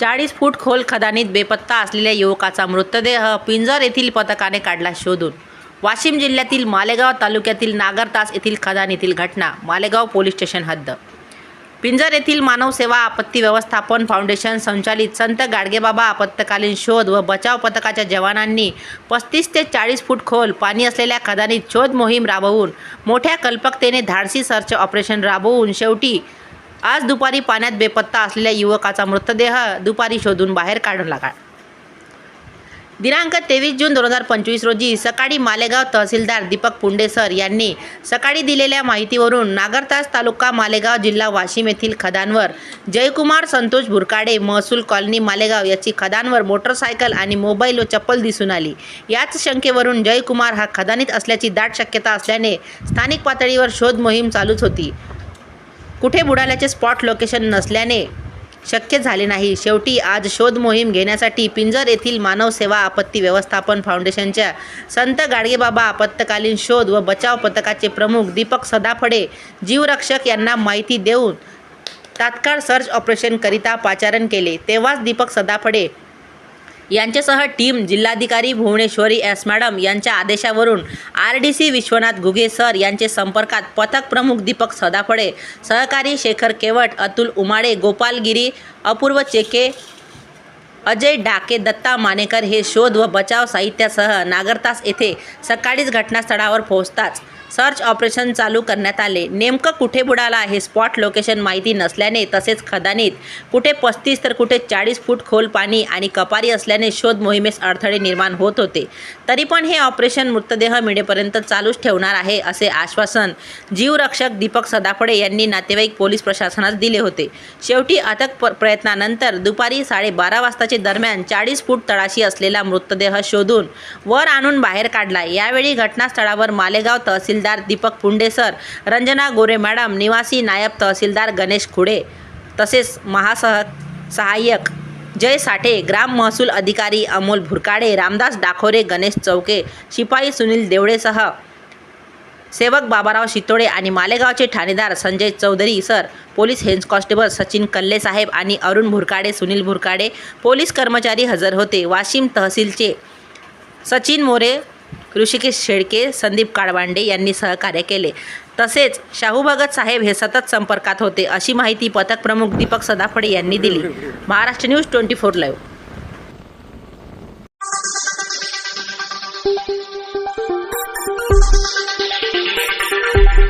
चाळीस फूट खोल खदानीत बेपत्ता असलेल्या युवकाचा मृतदेह पिंजर येथील पथकाने काढला शोधून. वाशिम जिल्ह्यातील मालेगाव तालुक्यातील नागरतास येथील खदानीतील घटना मालेगाव पोलीस स्टेशन हद्द. पिंजर येथील मानव सेवा आपत्ती व्यवस्थापन फाउंडेशन संचालित संत गाडगेबाबा आपत्कालीन शोध व बचाव पथकाच्या जवानांनी पस्तीस ते चाळीस फूट खोल पाणी असलेल्या खदानीत शोध मोहीम राबवून मोठ्या कल्पकतेने धाडसी सर्च ऑपरेशन राबवून शेवटी आज दुपारी पाण्यात बेपत्ता असलेल्या युवकाचा मृतदेह दुपारी शोधून बाहेर काढला का दिनांक तेवीस जून दोन हजार पंचवीस रोजी सकाळी मालेगाव तहसीलदार दीपक पुंडे सर यांनी सकाळी दिलेल्या माहितीवरून नागरतास तालुका मालेगाव जिल्हा वाशिम येथील खदानवर जयकुमार संतोष भुरकाडे महसूल कॉलनी मालेगाव याची खदानवर मोटरसायकल आणि मोबाईल व चप्पल दिसून आली. याच शंकेवरून जयकुमार हा खदानीत असल्याची दाट शक्यता असल्याने स्थानिक पातळीवर शोध मोहीम चालूच होती. कुठे बुडाल्याचे स्पॉट लोकेशन नसल्याने शक्य झाले नाही. शेवटी आज शोध मोहीम घेण्यासाठी पिंजर येथील मानव सेवा आपत्ती व्यवस्थापन फाउंडेशनच्या संत गाडगेबाबा आपत्कालीन शोध व बचाव पथकाचे प्रमुख दीपक सदाफडे जीवरक्षक यांना माहिती देऊन तात्काळ सर्च ऑपरेशनकरिता पाचारण केले. तेव्हाच दीपक सदाफडे यांच्यासह टीम जिल्हाधिकारी भुवनेश्वरी एस मॅडम यांच्या आदेशावरून R D C Vishwanath Ghuge sir यांचे संपर्कात पथक प्रमुख दीपक सदाफळे सहकारी शेखर केवट अतुल उमाडे गोपालगिरी अपूर्व चेके अजय डाके दत्ता मानेकर हे शोध व बचाव साहित्यासह नागरतास येथे सकाळीच घटनास्थळावर पोहोचताच सर्च ऑपरेशन चालू करण्यात आले. नेमकं कुठे बुडाला हे स्पॉट लोकेशन माहिती नसल्याने तसेच खदानीत कुठे पस्तीस तर कुठे चाळीस फूट खोल पाणी आणि कपारी असल्याने शोध मोहिमेस अडथळे निर्माण होत होते. तरी पण हे ऑपरेशन मृतदेह मिळेपर्यंत चालूच ठेवणार आहे असे आश्वासन जीवरक्षक दीपक सदाफडे यांनी नातेवाईक पोलीस प्रशासनास दिले होते. शेवटी अथक प्रयत्नानंतर दुपारी साडेबारा वाजताचे दरम्यान चाळीस फूट तळाशी असलेला मृतदेह शोधून वर आणून बाहेर काढला. यावेळी घटनास्थळावर मालेगाव तहसील तहसीलदार दीपक पुंडेसर रंजना गोरे मॅडम निवासी नायब तहसीलदार गणेश खुडे तसेच महासह सहाय्यक जय साठे ग्राम महसूल अधिकारी अमोल भुरकाडे रामदास डाखोरे गणेश चौके शिपाई सुनील देवडेसह सेवक बाबाराव शितोडे आणि मालेगावचे ठाणेदार Sanjay Chaudhari sir police head constable Sachin Kalle साहेब आणि अरुण भुरकाडे सुनील भुरकाडे पोलीस कर्मचारी हजर होते. वाशिम तहसीलचे सचिन मोरे ऋषिकेश शेळके संदीप काळवांडे यांनी सहकार्य केले. तसेच शाहू भगत साहेब हे सतत संपर्कात होते अशी माहिती पथक प्रमुख दीपक सदाफडे यांनी दिली. Maharashtra news twenty four live.